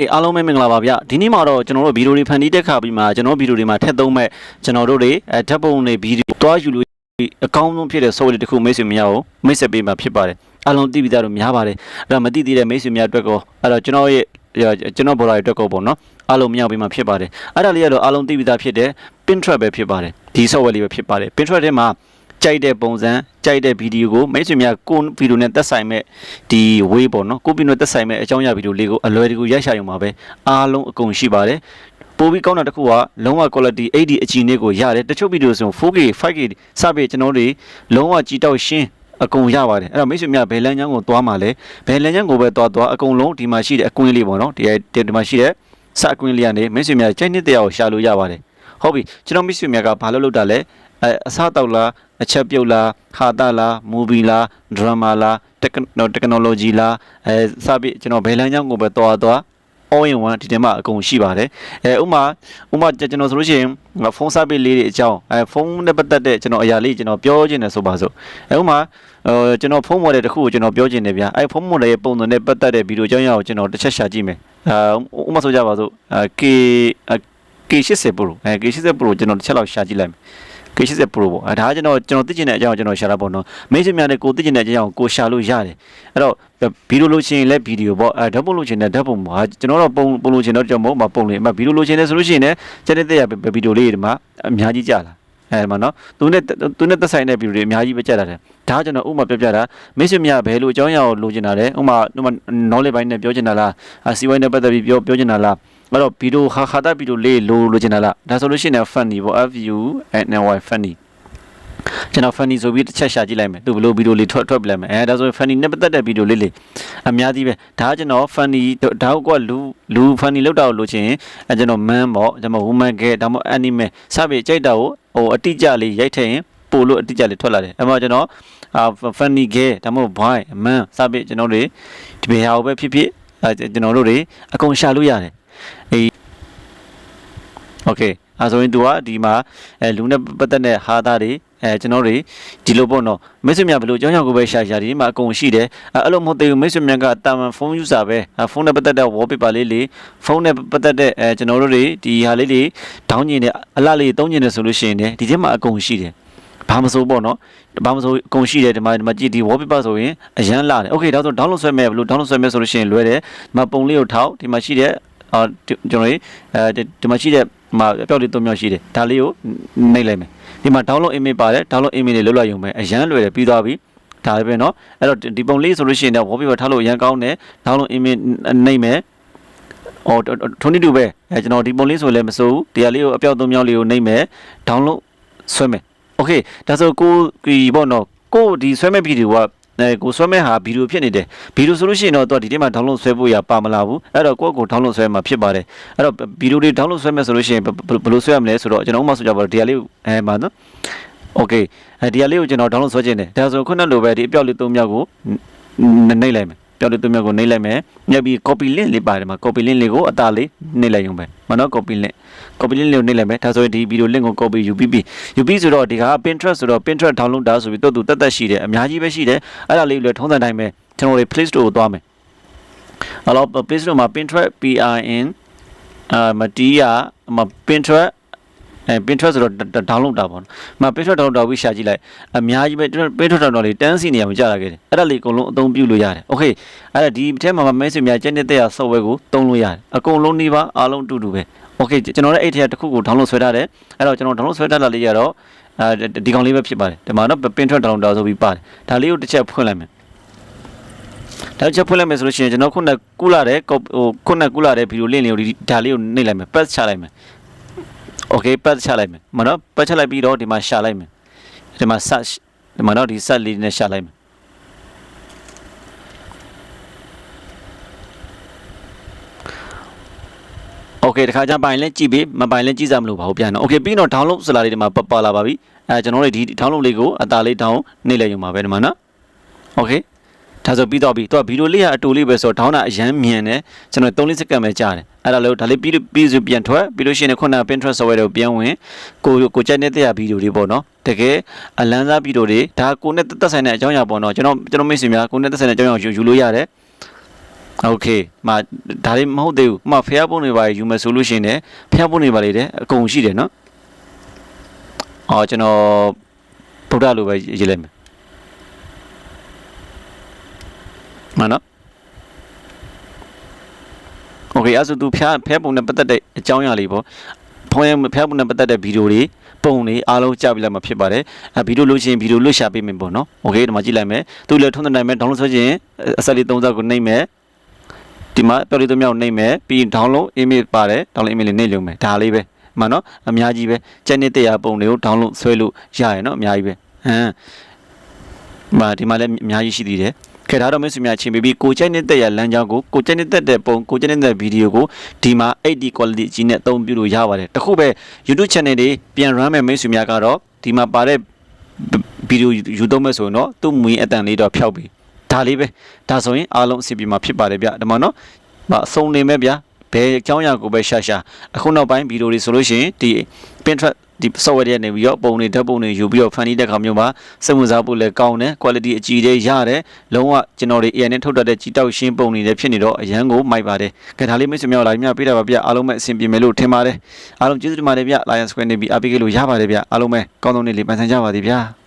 အေးအားလုံးပဲမင်္ဂလာပါဗျဒီနေ့မှာတော့ကျွန်တော်တို့ဗီဒီယိုတွေဖန်တီးတက်ခါပြီးမှကျွန်တော်ဗီဒီယိုတွေမှာထည့်သုံးမဲ့ကျွန်တော်တို့တွေအဲဓာတ်ပုံတွေဗီဒီယိုတွားယူလို့အကောင်းဆုံးဖြစ်တဲ့ software တစ်ခုမိတ်ဆွေများကိုမိတ်ဆက်ပေးမှာဖြစ်ပါတယ်အားလုံးသိပြီးသားတော့များပါတယ်အဲ့တော့မသိသေးတဲ့မိတ်ဆွေများအတွက်ကောအဲ့တော့ကျွန်တော်ရဲ့ကျွန်တော်ဘော်လာရဲ့အတွက်ကောပေါ့နော်အားလုံးမြောက်ပေးမှာဖြစ်ပါတယ်အဲ့ဒါလေးကတော့အားလုံးသိပြီးသားဖြစ်တဲ့ Pinterest ပဲဖြစ်ပါတယ်ဒီ software လေးပဲဖြစ်ပါတယ် Pinterest ထဲမှာ ကြိုက်တဲ့ပုံစံကြိုက်တဲ့ဗီဒီယိုကိုမိတ်ဆွေများကိုဗီဒီယိုနဲ့သက်ဆိုင်မဲ့ဒီ way ပေါ့နော်ကိုဗီဒီယိုနဲ့သက်ဆိုင်မဲ့အကြောင်းအရာဗီဒီယိုလေးကိုအလွယ်တကူရိုက်ရှာရုံပါပဲအားလုံးအကုန်ရှိပါတယ်ပိုပြီးကောင်းတာတစ်ခုကလုံးဝ quality 80အကြည့်နဲ့ကိုရတယ်တချို့ဗီဒီယိုဆို 4K 5K စပြီးကျွန်တော်တို့လုံးဝကြည်တောက်ရှင်းအကုန်ရပါတယ်အဲ့တော့မိတ်ဆွေများဘယ်လမ်းကြောင်းကိုသွားမှာလဲဘယ်လမ်းကြောင်းကိုပဲသွားသွားအကုန်လုံးဒီမှာရှိတဲ့အကွင်းလေးပေါ့နော်ဒီဒီမှာရှိတဲ့စအကွင်းလေးကနေမိတ်ဆွေများကြိုက်နေတဲ့ကိုရှာလို့ရပါတယ်ဟုတ်ပြီကျွန်တော်မိတ်ဆွေများကဘာလို့လုပ်တာလဲ အဲအစားတောက်လားအချက်ပြုတ်လားဟာတာလားမူဗီလားဒရမာလားတက္ကနိုတက္ကနိုလိုဂျီလားအဲစပြီးကျွန်တော်ဘယ်လမ်းကြောင်းကိုပဲသွားသွား all in one ဒီထဲမှာအကုန်ရှိပါတယ်အဲဥမာဥမာကျွန်တော်ဆိုလို့ရှိရင်ဖုန်းစပစ်လေးတွေအကြောင်းအဲဖုန်းနဲ့ပတ်သက်တဲ့ကျွန်တော်အရာလေးကျွန်တော်ပြောချင်တယ်ဆိုပါစို့အဲဥမာဟိုကျွန်တော်ဖုန်းမော်ဒယ်တစ်ခုကိုကျွန်တော်ပြောချင်တယ်ဗျာအဲဖုန်းမော်ဒယ်ရဲ့ပုံစံနဲ့ပတ်သက်တဲ့ဗီဒီယိုကြောင်းရအောင်ကျွန်တော်တစ်ချက်ရှာကြည့်မယ်အဲဥမာဆိုကြပါစို့အဲ K K80 Pro အဲ K80 Pro ကျွန်တော်တစ်ချက်လောက်ရှာကြည့်လိုက်မယ် K80 Pro ပေါ့အဲဒါကကျွန်တော်ကျွန်တော်သိချင်တဲ့အကြောင်းကိုကျွန်တော်ရှာတာပေါ့နော်မိတ်ဆွေများနဲ့ကိုသိချင်တဲ့အကြောင်းကိုကိုရှာလို့ရတယ်အဲ့တော့ဗီဒီယိုလိုချင်ရင်လည်းဗီဒီယိုပေါ့အဲဓာတ်ပုံလိုချင်တဲ့ဓာတ်ပုံပါကျွန်တော်တော့ပုံပုံလိုချင်တော့ကျွန်တော်မဟုတ်ပုံလေအမဗီဒီယိုလိုချင်တယ်ဆိုလို့ရှိရင်လည်းကျတဲ့တဲ့ရဗီဒီယိုလေးတွေမှာအများကြီးကြာလာအဲမှာနော်သူနဲ့သူနဲ့သက်ဆိုင်တဲ့ဗီဒီယိုတွေအများကြီးပဲကြာလာတယ်ဒါကကျွန်တော်ဥမာပြပြတာမိတ်ဆွေများဘယ်လိုအကြောင်းအရာကိုလိုချင်တာလဲဥမာဥမာ knowledge ဘိုင်းနဲ့ပြောချင်တာလားစီဝိုင်းနဲ့ပတ်သက်ပြီးပြောပြောချင်တာလား အဲ့တော့ဗီဒီယိုခါခါတာဗီဒီယိုလေးလိုလိုချင်တာလားဒါဆိုလို့ရှိရင် funny ပေါ့ FU and NY funny ကျွန်တော် funny ဆိုပြီးတစ်ချက်ရှာကြည့်လိုက်မယ်သူဘယ်လိုဗီဒီယိုလေးထွက်ထွက်ပြလိုက်မယ်အဲဒါဆိုရင် funny နဲ့ပတ်သက်တဲ့ဗီဒီယိုလေးလေးအများကြီးပဲဒါကကျွန်တော် funny ဒါကလူလူ funny လောက်တာကိုလိုချင်အဲကျွန်တော် man ပေါ့ကျွန်တော် woman girl ဒါမှမဟုတ် anime စပြီးကြိုက်တာကိုဟိုအတိအကျလေးရိုက်ထည့်ရင်ပို့လို့အတိအကျလေးထွက်လာတယ်အဲမှာကျွန်တော်အာ funny girl ဒါမှမဟုတ် boy man စပြီးကျွန်တော်တွေဒီဘယ်ဟာကိုပဲဖြစ်ဖြစ် အဲကျွန်တော်တို့တွေအကုန်ရှာလို့ရတယ်အေး okay အဲဆိုရင် तू ကဒီမှာအဲလူနဲ့ပတ်သက်တဲ့ဟာသားတွေအဲကျွန်တော်တွေဒီလိုပေါ့နော်မိတ်ဆွေများဘယ်လိုအကြောင်းကြောင့်ကိုပဲရှာရှာဒီမှာအကုန်ရှိတယ်အဲအဲ့လိုမဟုတ်သေးဘူးမိတ်ဆွေများကတာမန်ဖုန်း user ပဲဖုန်းနဲ့ပတ်သက်တဲ့ wallpaper လေးလေးဖုန်းနဲ့ပတ်သက်တဲ့အဲကျွန်တော်တို့တွေဒီဟာလေးတွေဒေါင်းကျင်တယ်အလှလေးတုံးကျင်တယ်ဆိုလို့ရှိရင်လည်းဒီထဲမှာအကုန်ရှိတယ် ဘာမဆိုပေါ့နော်ဘာမဆိုအကုန်ရှိတယ်ဒီမှာဒီမှာကြည့်ဒီ wallpaper ဆိုရင်အရန်လာတယ် okay ဒါဆို download ဆွဲမယ်ဘယ်လို download ဆွဲမယ်ဆိုလို့ရှိရင်လွယ်တယ်ဒီမှာပုံလေးကိုထောက်ဒီမှာရှိတဲ့အော်ကျွန်တော်အဲဒီမှာရှိတဲ့မှာအပြောက်လေးသုံးမျိုးရှိတယ်ဒါလေးကိုနှိပ်လိုက်မယ်ဒီမှာ download image ပါတယ် download image လေးလွတ်လိုက်ရုံပဲအရန်လွယ်တယ်ပြီးသွားပြီဒါပဲเนาะအဲ့တော့ဒီပုံလေးဆိုလို့ရှိရင်တော့ wallpaper ထားလို့အရန်ကောင်းတယ် download image နှိပ်မယ်အော်22ပဲအဲကျွန်တော်ဒီပုံလေးဆိုလည်းမစိုးဘူးဒီဟာလေးကိုအပြောက်သုံးမျိုးလေးကိုနှိပ်မယ် download ဆွဲမယ် okay ဒါဆိုကိုဒီပေါ့နော်ကိုဒီဆွဲမဲ့ဗီဒီယိုကအဲကိုဆွဲမဲ့ဟာဗီဒီယိုဖြစ်နေတယ်ဗီဒီယိုဆိုလို့ရှိရင်တော့ဒီထဲမှာ download ဆွဲဖို့ရပါမလာဘူးအဲ့တော့ကိုယ့်ကို download ဆွဲမှာဖြစ်ပါတယ်အဲ့တော့ဗီဒီယိုတွေ download ဆွဲမဲ့ဆိုလို့ရှိရင်ဘယ်လိုဆွဲရမလဲဆိုတော့ကျွန်တော်ဥပမာဆိုကြပါတော့ဒီဟာလေးအဲမှာနော် okay အဲဒီဟာလေးကိုကျွန်တော် download ဆွဲခြင်းတယ်ဒါဆိုခုနလိုပဲဒီအပြောက်လေးသုံးမြောက်ကိုနှိပ်လိုက်မယ် ပြောက်လေးသုံးမြောက်ကိုနှိပ်လိုက်မယ်ညက်ပြီး copy link လေးပါတယ်မှာ copy link လေးကိုအသားလေးနှိပ်လိုက်ရုံပဲမနော် copy link copy link လေးကိုနှိပ်လိုက်မယ်ဒါဆိုရင်ဒီ video link ကို copy UPP UP ဆိုတော့ဒီက Pinterest ဆိုတော့ Pinterest download တာဆိုပြီးတော့သူတက်တက်ရှိတယ်အများကြီးပဲရှိတယ်အဲ့ဒါလေးကိုလည်းထုံးစံတိုင်းပဲကျွန်တော်တို့ Play Store ကိုသွားမယ်အဲ့တော့ Play Store မှာ Pinterest PIN အာမတီးရမ Pinterest အဲ Pinterest ဆိုတော့ download တာပေါ့နော်။မ Pinterest download တာပြီးရှာကြည့်လိုက်အများကြီးပဲ Pinterest download လေးတန်းစီနေရမှာကြာလာခဲ့တယ်။အဲ့ဒါလေးအကုန်လုံးအသုံးပြုလို့ရတယ်။ Okay အဲ့ဒါဒီထဲမှာ message များကျက်နေတဲ့ software ကိုသုံးလို့ရတယ်။အကုန်လုံးနှီးပါအားလုံးအတူတူပဲ။ Okay ကျွန်တော်လည်းအဲ့ထက်တစ်ခုကို download ဆွဲထားတယ်။အဲ့တော့ကျွန်တော် download ဆွဲထားတာလေးရတော့အဲဒီကောင်လေးပဲဖြစ်ပါတယ်။ဒီမှာတော့ Pinterest download တာဆိုပြီးပါတယ်။ဒါလေးကိုတစ်ချက်ဖွင့်လိုက်မယ်။ဒါချက်ဖွင့်လိုက်မယ်ဆိုလို့ရှိရင်ကျွန်တော်ခုနကကူလာတဲ့ဟိုခုနကကူလာတဲ့ဗီဒီယိုလင့်လေးကိုဒါလေးကိုနှိပ်လိုက်မယ် pass ချလိုက်မယ်။ okay ပတ်ချလိုက်မယ်မနော်ပတ်ချလိုက်ပြီးတော့ဒီမှာရှာလိုက်မယ်ဒီမှာ search ဒီမှာတော့ဒီ search လေးနဲ့ရှာလိုက်မယ် okay တခါကျပိုင်လဲကြည့်ပြီးမပိုင်လဲကြည့်စမ်းမလို့ပါဘူးပြန်တော့ okay ပြီးတော့ download ဆိုတာလေးဒီမှာပါလာပါပြီအဲကျွန်တော်တို့ဒီ download လေးကိုအသာလေး down နှိပ်လိုက်ရုံပါပဲဒီမှာနော် okay ဒါဆိုပြီးတော့ပြီသူကဗီဒီယိုလေးကအတူလေးပဲဆိုတော့ဒေါင်းတာအရန်မြန်တယ်ကျွန်တော်3-4စက္ကန့်ပဲကြာတယ်အဲ့ဒါလို့ဒါလေးပြီးပြီးဆိုပြန်ထွက်ပြီးလို့ရှိရင်ခုနက Pinterest software ကိုပြန်ဝင်ကိုကိုကြိုက်နေတဲ့ဗီဒီယိုတွေပေါ့နော်တကယ်အလန်းစားဗီဒီယိုတွေဒါကိုနဲ့သက်ဆိုင်တဲ့အကြောင်းအရာပေါ့နော်ကျွန်တော်ကျွန်တော်မိတ်ဆွေများကိုနဲ့သက်ဆိုင်တဲ့အကြောင်းအရာယူယူလို့ရတယ် โอเคမဒါလေးမဟုတ်သေးဘူးမဖျားပုံတွေပါယူမယ်ဆိုလို့ရှိရင်လည်းဖျားပုံတွေပါလေတဲ့အကုန်ရှိတယ်နော်အော်ကျွန်တော်ဗုဒ္ဓလိုပဲရေးလိုက်မယ် မနော်โอเคအဲ့ဆိုသူဖျားဖျားပုံနဲ့ပတ်သက်တဲ့အကြောင်းအရာလေးပေါ့ဖုန်းရဲ့ဖျားပုံနဲ့ပတ်သက်တဲ့ဗီဒီယိုတွေပုံတွေအားလုံးကြားပြီးလိုက်မှာဖြစ်ပါတယ်အဲဗီဒီယိုလို့ရှိရင်ဗီဒီယိုလွတ်ရှာပေးမယ်ပေါ့နော်โอเคဒီမှာကြည့်လိုက်မယ်သူလည်းထုံးတဲ့နိုင်မယ် download ဆိုချင်အစလေး30ကိုနှိမ့်မယ် ဒီမှာပြောလေးသုံးမြောက်နှိမ့်မယ်ပြီးရင် download email ပါတယ် download email လေးနှိမ့်လုံးမယ်ဒါလေးပဲမှန်နော်အများကြီးပဲကျန်တဲ့တရားပုံတွေကို download ဆွဲလို့ရရနော်အများကြီးပဲဟမ်မာဒီမှာလည်းအများကြီးရှိသေးတယ် ခဲဒါတော့မင်းစုများချင်းပြီးပြီးကိုကျက်နေတဲ့ရလမ်းကြောင်းကိုကိုကျက်နေတဲ့ပုံကိုကျက်နေတဲ့ဗီဒီယိုကိုဒီမှာ HD quality ကြီးနဲ့အသုံးပြုလို့ရပါတယ်တခုပဲ YouTube channel တွေပြန် run မဲ့မင်းစုများကတော့ဒီမှာပါတဲ့ဗီဒီယိုယူသုံးမဲ့ဆိုရင်တော့သူ့မူရင်းအတန်လေးတော့ဖျောက်ပြီးဒါလေးပဲဒါဆိုရင်အားလုံးအဆင်ပြေမှာဖြစ်ပါတယ်ဗျဒီမှာနော်မအစုံနေမဲ့ဗျာဘယ်အကြောင်းအရာကိုပဲရှာရှာအခုနောက်ပိုင်းဗီဒီယိုတွေဆိုလို့ရှိရင်ဒီ Pinterest ဒီ software တွေကနေပြီးတော့ပုံတွေဓာတ်ပုံတွေယူပြီးတော့ဖန်တီးတဲ့ခါမျိုးမှာစိတ်ဝင်စားဖို့လည်းကောင်းတယ် quality အကြီးတွေရတယ်လုံးဝကျွန်တော်တွေ AI နဲ့ထုတ်တတ်တဲ့ကြီးတောက်ရှင်းပုံတွေလည်းဖြစ်နေတော့အရန်ကိုမိုက်ပါတယ်ကြဒါလေးမိတ်ဆွေများလာမြပေးတာပါဗျအားလုံးပဲအဆင်ပြေမယ်လို့ထင်ပါတယ်အားလုံးကျေးဇူးတင်ပါတယ်ဗျ Lion Square နေပြီးအားပေးကြလို့ရပါတယ်ဗျအားလုံးပဲကောင်းသောနေ့လေးပန်ဆန်းကြပါသည်ဗျာ